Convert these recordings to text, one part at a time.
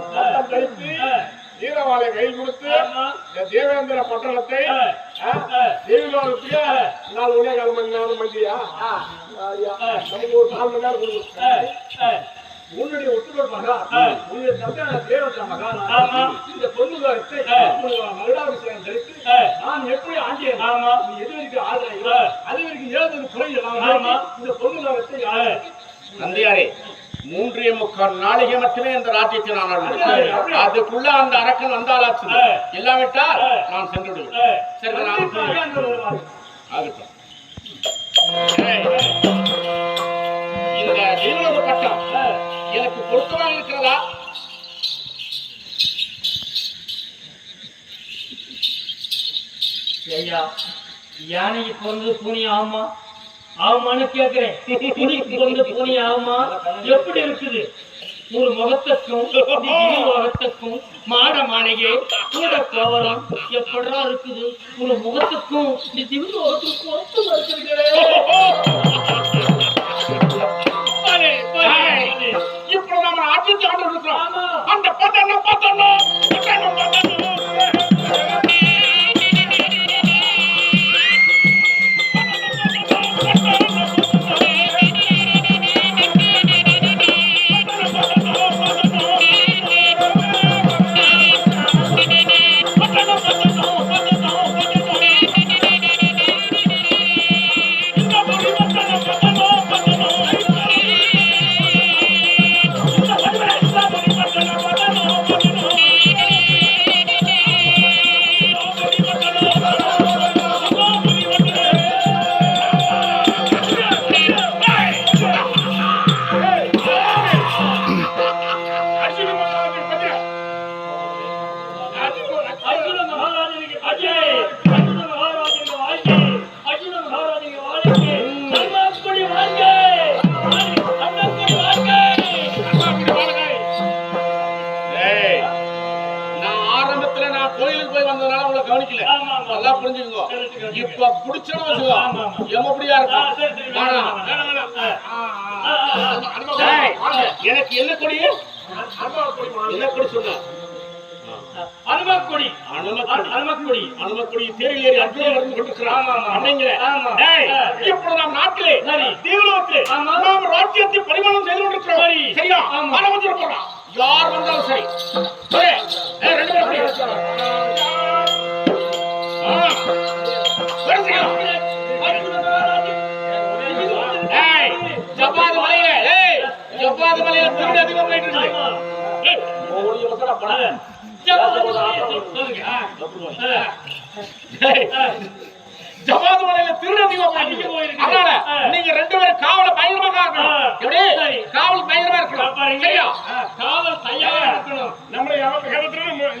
பட்டம் கை கொடுத்து இந்த தேவேந்திர பட்டணத்தை தேவிலோகத்திலே நாலு ஒன்னே கால் மணி மண்டியா நமக்கு ஒரு கால் மணி நேரம் மகா. உன்னுடைய தந்தையான தேவதா மகா. இந்த பொண்ணுகாரத்தை மருடாபிஷேகம் தரித்து நான் எப்படி ஆண்டியன் நீ எது வரைக்கும் ஆடுறீங்களோ அது வரைக்கும் ஏதாவது குறையலாம் இந்த பொண்ணுகாரத்தை நந்தியாரே. மூன்றே முக்கால் நாளிகை மட்டுமே இந்த ராஜ்யத்தை நான் ஆளுகிறேன். அதுக்குள்ள அந்த அரக்கன் வந்தாலாச்சு. இல்லாவிட்டால் நான் சென்று விடுவேன். சரி நான் ஆகட்டும் இந்த ஜீவனோட பட்டம் எனக்கு பொருத்தமாக இருக்கிறதா? ஐயா யானைக்கு பிறந்து பூனி ஆகுமா ஆமான்னு கேக்குறேன் புலிக்கு பிறந்து ஆகுமா எப்படி இருக்குது? ஒரு முகத்துக்கும் முகத்துக்கும் மாட மாளிகை கூட கவரம் எப்படிடா இருக்குது? ஒரு முகத்துக்கும் இந்த திரு முகத்துக்கும் நான் கோயிலுக்கு போய் வந்ததுனால உங்களை கவனிக்கல. நல்லா புரிஞ்சுக்கோ. இப்ப புடிச்சணும் வச்சுக்கோ சரி, இருக்கும் எனக்கு என்ன கொடி? என்ன கொடி சொன்ன? அனுமக்கொடி அனுமக்கொடி. அனுமக்கொடி தேடி ஏறி அர்ஜுனன் வந்து கொண்டிருக்கிறான். அப்படிங்கிற. இப்பொழுது நாம் நாட்டிலே. தீவிரத்திலே. நாம் ராஜ்யத்தை பரிமாணம் செய்து கொண்டிருக்கிறோம். சரி. சரியா. வர வந்து போறோம் யார் வந்தாலும் சரி. ரெண்டு ஜப்பாது மலையில. ஜப்பாது மலையில திருடு அதிகம் போயிட்டு இருக்கு மலையில. அதனால. நீங்க ரெண்டு பேரும் காவல பயங்கரமா இருக்கணும். எப்படி. காவல் பயங்கரமா இருக்கணும். சரியா?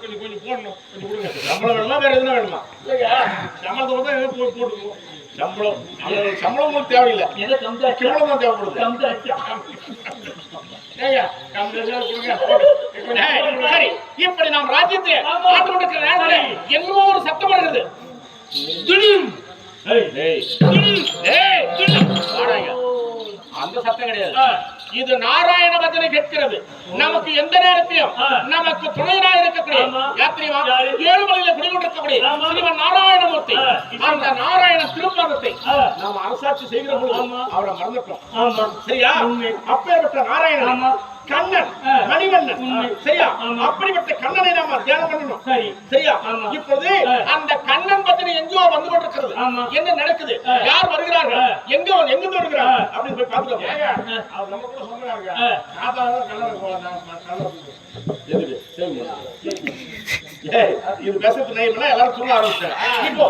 கொஞ்சம் கொஞ்சம் போடணும் கொஞ்சம் கொடுங்க. சம்பளம் வேணுமா வேற எதுனா வேணுமா? சம்பளத்தை கூட ஏதோ போட்டு போட்டுக்குவோம் சம்பளம் சம்பளம் தேவையில்லை? சம்பளம் தான் தேவைப்படுது. இப்படி நாம் ராஜ்யத்தை ஒரு சத்தம் வருகிறது. அந்த சத்தம் கிடையாது. இது நாராயண பஜனை கேட்கிறது நமக்கு எந்த நேரத்திலும். நமக்கு துணையனாக இருக்கக்கூடிய யாரு? ஏழுமலையில குடிகொண்டிருக்கக்கூடிய. ஸ்ரீமன் நாராயணமூர்த்தி. அந்த நாராயண திருப்பாதத்தை. நாம் அரசாட்சி செய்கிற பொழுது. அவரை மறந்துட்டோம் ஆமா. சரியா. அப்பேற்பட்ட நாராயணன் ஆமா. கண்ணன். மணிவண்ணன். சரியா. அப்படிப்பட்ட கண்ணனை நாம தியானம் பண்ணணும் சரி சரியா ஆ. அந்த கண்ணன் பத்தின எங்கோ வந்து கொண்டிருக்கிறது ஆமா. என்ன நடக்குது. யார் வருகிறார்கள் ஆ. எங்க எங்க வருகிறார்கள் ஆ. அப்படின்னு போய் பாத்துக்கலாம். அவர் நம்ம கூட. ஆ. நாத்தாதான் கல்லறை போலாம், இது பேசுறது நயமெல்லாம் எல்லாரும் சொல்ல ஆரம்பிச்சிட்டாங்க இப்போ